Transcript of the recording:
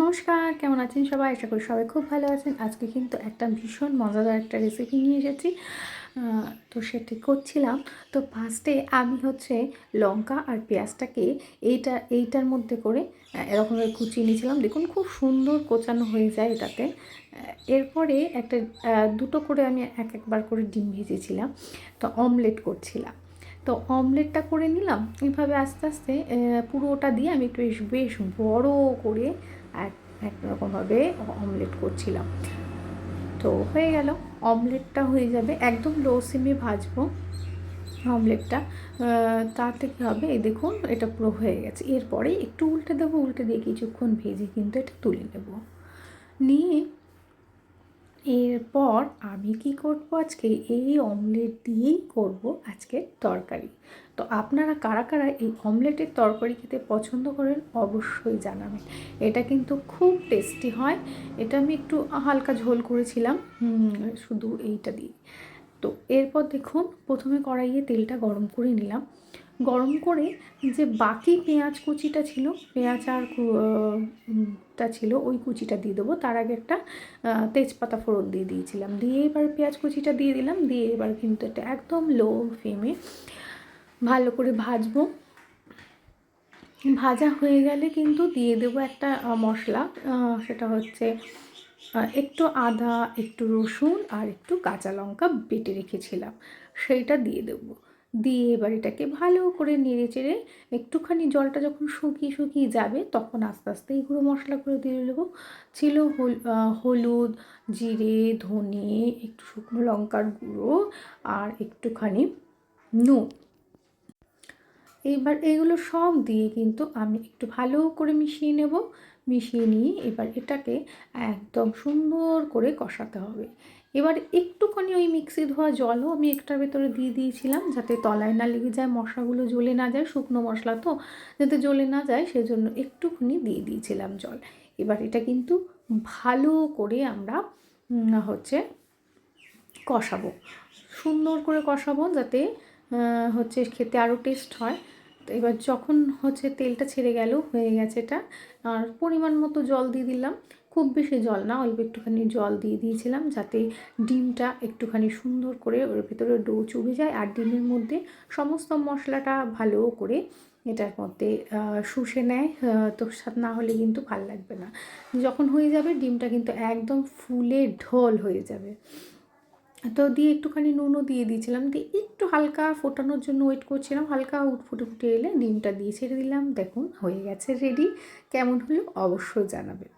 নমস্কার, কেমন আছেন সবাই? আশা করি সবাই খুব ভালো আছেন। আজকে কিন্তু একটা ভীষণ মজাদার একটা রেসিপি নিয়ে এসেছি। তো সেটি করছিলাম। তো ফার্স্টে আমি হচ্ছে লঙ্কা আর পেঁয়াজটাকে এইটা, এইটার মধ্যে করে এরকমভাবে কুচিয়ে নিয়েছিলাম। দেখুন, খুব সুন্দর কোচানো হয়ে যায় এটাতে। এরপরে একটা দুটো করে আমি এক একবার করে ডিম ভেজেছিলাম। তো অমলেট করছিলাম। তো অমলেটটা করে নিলাম। এইভাবে আস্তে আস্তে পুরোটা দিয়ে আমি একটু বেশ বেশ বড় করে এক একরকমভাবে অমলেট করছিলাম। তো হয়ে গেল। অমলেটটা হয়ে যাবে। একদম লো সিমে ভাজবো অমলেটটা। তাতে কী হবে? এই দেখুন, এটা পুরো হয়ে গেছে। এরপরে একটু উল্টে দেবো, উল্টে দিয়ে কিছুক্ষণ ভেজে কিন্তু এটা তুলে নেব। নিয়ে এরপর আমি কি করব? আজকে এই অমলেট দিয়েই করব আজকে তরকারি। তো আপনারা কারা কারা এই অমলেটের তরকারি খেতে পছন্দ করেন অবশ্যই জানাবেন। এটা কিন্তু খুব টেস্টি হয়। এটা আমি একটু হালকা ঝোল করেছিলাম। শুধু এইটা দিয়ে। তো এরপর দেখুন, প্রথমে কড়াইয়ে তেলটা গরম করে নিলাম। গরম করে যে বাকি পেঁয়াজ কুচিটা ছিল, পেঁয়াজ আর টা ছিল, ওই কুচিটা দিয়ে দেবো। তার আগে একটা তেজপাতা ফোড়ন দিয়ে দিয়েছিলাম। দিয়ে এবার পেঁয়াজ কুচিটা দিয়ে দিলাম। দিয়ে এবার কিন্তু এটা একদম লো ফ্লেমে ভালো করে ভাজবো। ভাজা হয়ে গেলে কিন্তু দিয়ে দেবো একটা মশলা সেটা হচ্ছে একটু আদা, একটু রসুন আর একটু কাঁচা লঙ্কা বেটে রেখেছিলাম। সেইটা দিয়ে দেবো। দিয়ে এবার এটাকে ভালো করে নেড়ে চেড়ে একটুখানি জলটা যখন শুকিয়ে শুকিয়ে যাবে তখন আস্তে আস্তে এই গুঁড়ো মশলাগুলো দিয়ে দেবো। ছিল হল হলুদ, জিরে, ধনে, একটু শুকনো লঙ্কার গুঁড়ো আর একটুখানি নুন। এবার এগুলো সব দিয়ে কিন্তু আমি একটু ভালো করে মিশিয়ে নেব। মিশিয়ে নিয়ে এবার এটাকে একদম সুন্দর করে কষাতে হবে। এবার একটুখানি ওই মিক্সি ধোয়া জলও আমি একটার ভেতরে দিয়ে দিয়েছিলাম যাতে তলায় না লেগে যায় মশলাগুলো জ্বলে না যায়, শুকনো মশলা তো যাতে জ্বলে না যায়, সেজন্য একটুখানি দিয়ে দিয়েছিলাম জল। এবার এটা কিন্তু ভালো করে আমরা হচ্ছে কষাবো। সুন্দর করে কষাবো যাতে হচ্ছে খেতে আরও টেস্ট হয়। তো এবার যখন হচ্ছে তেলটা ছেড়ে গেল, হয়ে গেছে এটা। আর পরিমাণ মতো জল দিয়ে দিলাম। খুব বেশি জল না, অল্প একটুখানি জল দিয়ে দিয়েছিলাম যাতে ডিমটা একটুখানি সুন্দর করে ওর ভিতরে ডো চুবে যায় আর ডিমের মধ্যে সমস্ত মশলাটা ভালো করে এটার মধ্যে শুষে নেয় তো স্বাদ না হলে কিন্তু ভালো লাগবে না। যখন হয়ে যাবে ডিমটা কিন্তু একদম ফুলে ঢোল হয়ে যাবে। তো দিয়ে একটুখানি নুনও দিয়ে দিয়েছিলাম, দিয়ে একটু হালকা ফোটানোর জন্য ওয়েট করছিলাম, হালকা ফুটে ফুটে এলে ডিমটা দিয়ে ছেড়ে দিলাম। দেখুন, হয়ে গেছে রেডি কেমন হলো অবশ্যই জানাবেন।